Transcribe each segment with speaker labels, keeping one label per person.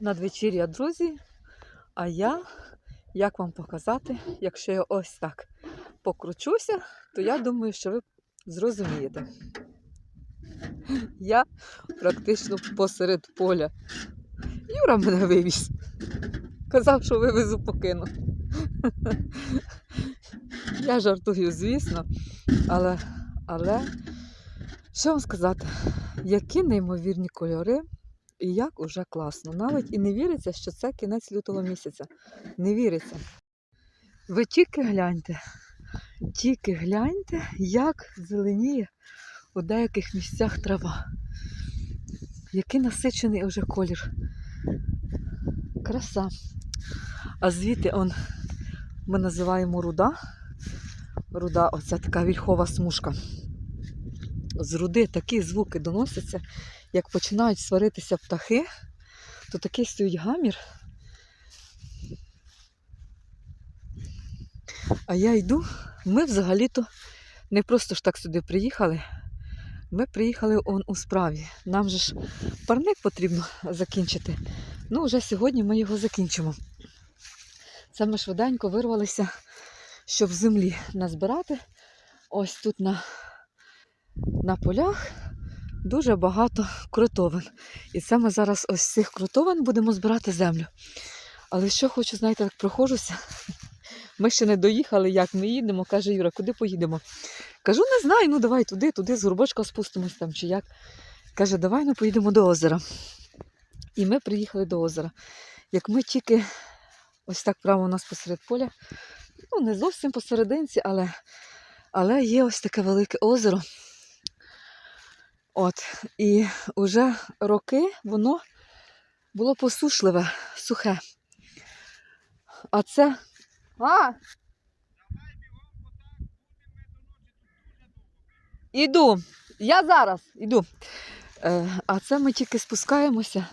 Speaker 1: надвечір'я, друзі. А я, як вам показати, якщо я ось так покручуся, то я думаю, що ви зрозумієте. Я практично посеред поля. Юра мене вивіз. Казав, що вивезу покину. Я жартую, звісно, але, але що вам сказати, які неймовірні кольори, і як уже класно. Навіть і не віриться, що це кінець лютого місяця. Не віриться. Ви тільки гляньте, тільки гляньте, як зеленіє у деяких місцях трава. Який насичений вже колір. Краса. А звідти он ми називаємо руда. Руда, оця така вільхова смужка. З руди такі звуки доносяться, як починають сваритися птахи, то такий стоїть гамір. А я йду, ми взагалі-то не просто ж так сюди приїхали. Ми приїхали он у справі. Нам же ж парник потрібно закінчити. Ну, вже сьогодні ми його закінчимо. Це ми швиденько вирвалися, щоб землі назбирати. Ось тут на, на полях дуже багато кротовин. І це ми зараз ось з цих кротовин будемо збирати землю. Але що хочу, знаєте, так проходжуся. Ми ще не доїхали, як ми їдемо. Каже Юра, куди поїдемо? Кажу, не знаю, ну давай туди, туди, з горбочка спустимось там чи як. Каже, давай ну поїдемо до озера. І ми приїхали до озера. Як ми тільки ось так прямо у нас посеред поля, ну не зовсім посерединці, але, але є ось таке велике озеро. От, і вже роки воно було посушливе, сухе. А це. А! Іду. Я зараз іду. Е, а це ми тільки спускаємося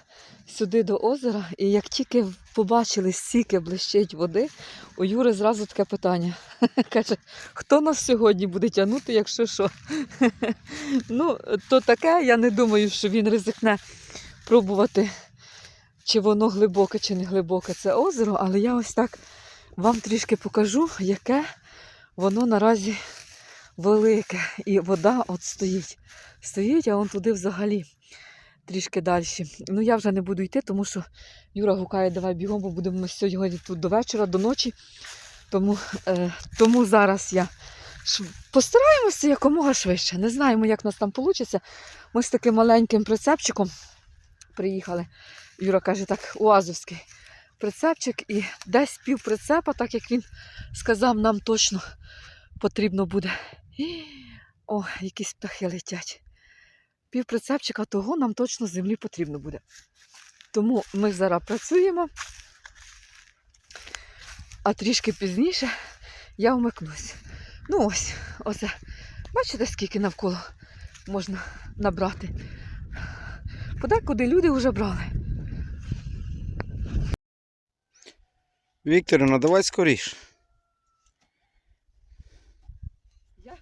Speaker 1: сюди до озера, і як тільки побачили, стільки блищить води, у Юри зразу таке питання. Каже, хто нас сьогодні буде тягнути, якщо що? ну, то таке, я не думаю, що він ризикне пробувати, чи воно глибоке, чи не глибоке це озеро, але я ось так вам трішки покажу, яке воно наразі велике. І вода от стоїть. Стоїть, а он туди взагалі трішки далі. Ну я вже не буду йти, тому що Юра гукає, давай бігом, бо будемо ми сьогодні тут до вечора, до ночі. Тому, е, тому зараз я постараємося якомога швидше. Не знаємо, як у нас там вийде. Ми з таким маленьким прицепчиком приїхали. Юра каже, так, уазовський прицепчик і десь пів прицепа, так як він сказав, нам точно потрібно буде. О, якісь птахи летять. Пів прицепчика того нам точно землі потрібно буде. Тому ми зараз працюємо, а трішки пізніше я вмикнусь. Ну ось, оце. Бачите, скільки навколо можна набрати. Подекуди люди вже брали.
Speaker 2: Вікторівна, давай скоріш.
Speaker 1: Я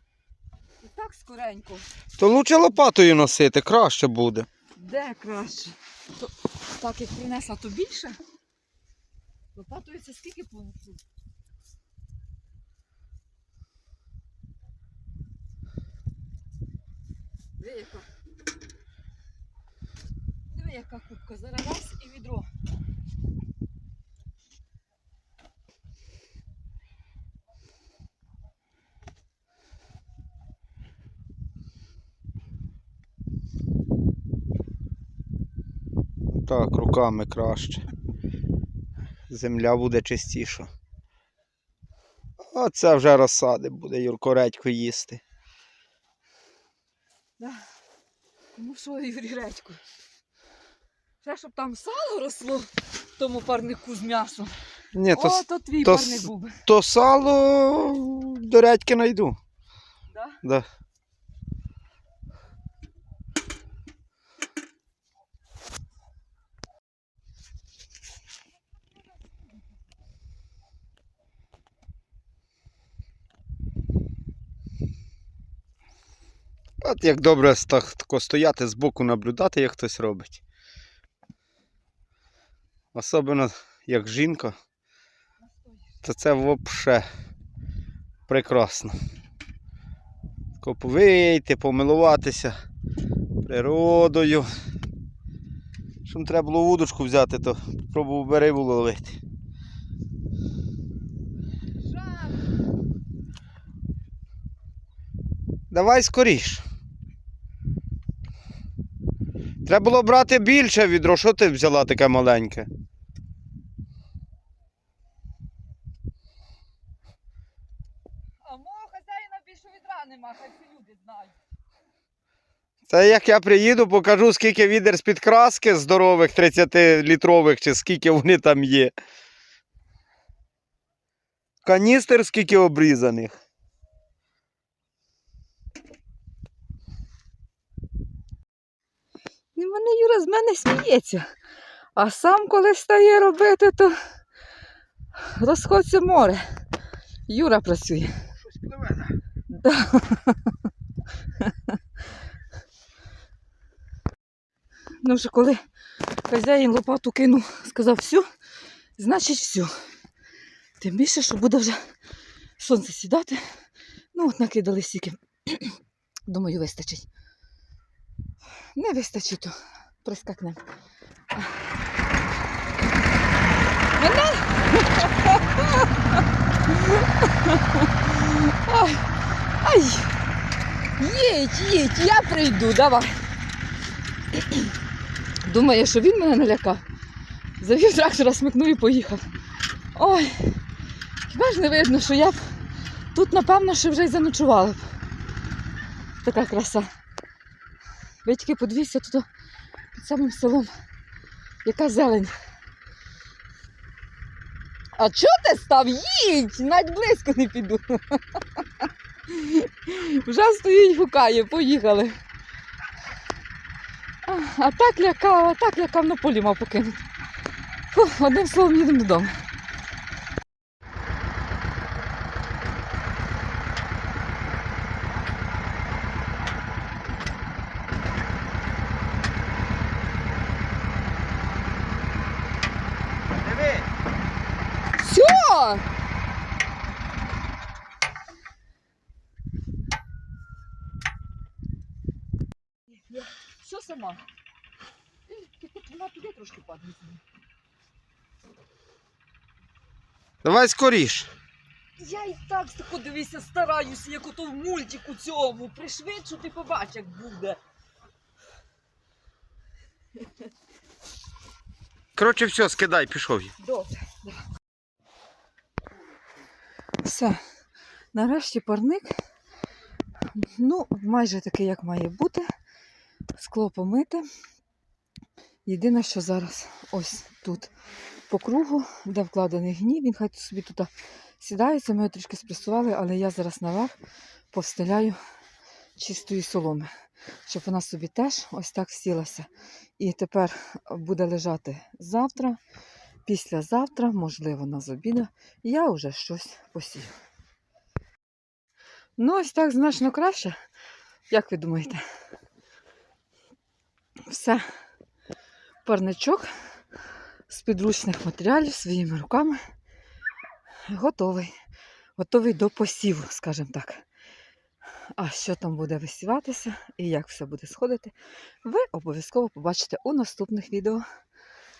Speaker 1: і так скоренько.
Speaker 2: То лучше лопатою носити, краще буде.
Speaker 1: Де краще? То, так як принесла, то більше. Лопатою це скільки понесу? Диви, яка. Диви, яка кубка. Зараз раз і відро.
Speaker 2: Так, руками краще. Земля буде чистіша. А це вже розсади буде Юрко редьку їсти.
Speaker 1: Да. Ну що, Юрій Редько? Ще щоб там сало росло в тому парнику з м'ясом.
Speaker 2: Ні, то,
Speaker 1: О, то твій
Speaker 2: то
Speaker 1: парник був. би.
Speaker 2: то сало до редьки найду.
Speaker 1: Да?
Speaker 2: Да. От як добре тако стояти збоку наблюдати, як хтось робить. Особливо як жінка, то це взагалі прекрасно. Тако вийти, помилуватися природою. Що не треба було вудочку взяти, то пробував би рибу ловити. Давай скоріш. Треба було брати більше відро. Що ти взяла таке маленьке?
Speaker 1: А мого хазяїна більше відра нема, хай всі люди знають.
Speaker 2: Це як я приїду, покажу, скільки відер з-під краски здорових 30-літрових, чи скільки вони там є. Каністр скільки обрізаних.
Speaker 1: Мене Юра з мене сміється. А сам коли стає робити, то розходиться море. Юра працює.
Speaker 2: Щось пливе.
Speaker 1: Да. Ну вже коли хазяїн лопату кинув, сказав все, значить все. Тим більше, що буде вже сонце сідати. Ну, от накидали стільки. Думаю, вистачить. Не вистачить, прискакнемо. Мене? Ай, ай, їдь, їдь, я прийду, давай. Думає, що він мене налякав. Завів трактора, смикнув і поїхав. Ой, хіба ж не видно, що я б тут, напевно, ще вже й заночувала б. Така краса. Ви тільки подивіться тут під самим селом. Яка зелень. А чого ти став? Їдь! Навіть близько не піду. Вже стоїть, гукає, поїхали. А, так лякав, а так лякав на полі мав покинути. Фу, одним словом їдемо додому.
Speaker 2: Диви,
Speaker 1: Все! Все сама. Вона туди трошки падає.
Speaker 2: Давай скоріш.
Speaker 1: Я і так тако дивися, стараюся, як ото в мультику цьому. Пришвидшу, ти побач, як буде.
Speaker 2: Коротше, все, скидай, пішов.
Speaker 1: Добре. Все. Нарешті парник. Ну, майже такий, як має бути. Скло помите. Єдине, що зараз ось тут по кругу, де вкладений гній, він хай собі тут сідається, ми його трішки спресували, але я зараз наверх повстеляю чистої соломи, щоб вона собі теж ось так сілася. І тепер буде лежати завтра, післязавтра, можливо, на обіду, я вже щось посію. Ну, ось так значно краще. Як ви думаєте? Все. Парничок з підручних матеріалів своїми руками готовий. Готовий до посіву, скажімо так. А що там буде висіватися і як все буде сходити, ви обов'язково побачите у наступних відео.